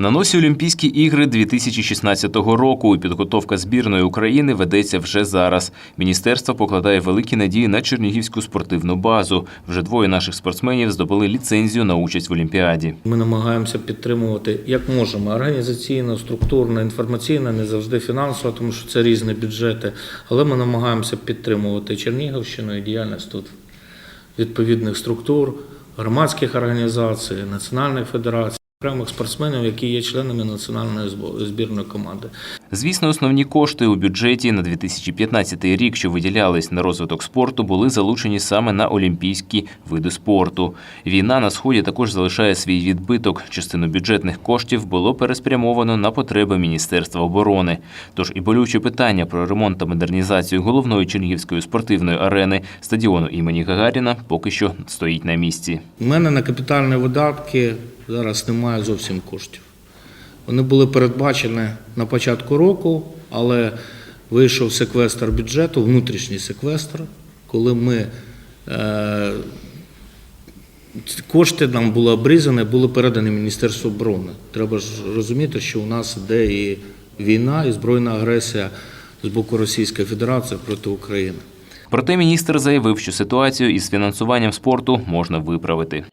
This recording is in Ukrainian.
На носі Олімпійські ігри 2016 року. і Підготовка збірної України ведеться вже зараз. Міністерство покладає великі надії на Чернігівську спортивну базу. Вже двоє наших спортсменів здобули ліцензію на участь в Олімпіаді. Ми намагаємося підтримувати як можемо організаційно, структурно, інформаційно, не завжди фінансово, тому що це різні бюджети. Але ми намагаємося підтримувати Чернігівщину і діяльність тут відповідних структур, громадських організацій, національних федерацій, окремих спортсменів, які є членами національної збірної команди. Звісно, основні кошти у бюджеті на 2015 рік, що виділялись на розвиток спорту, були залучені саме на олімпійські види спорту. Війна на сході також залишає свій відбиток. Частину бюджетних коштів було переспрямовано на потреби Міністерства оборони. Тож і болюче питання про ремонт та модернізацію головної чернігівської спортивної арени стадіону імені Гагаріна поки що стоїть на місці. У мене на капітальні видатки зараз немає зовсім коштів. Вони були передбачені на початку року, але вийшов секвестр бюджету, внутрішній секвестр, коли ми е, кошти нам були обрізані, були передані Міністерству оборони. Треба ж розуміти, що у нас іде і війна, і збройна агресія з боку Російської Федерації проти України. Проте міністр заявив, що ситуацію із фінансуванням спорту можна виправити.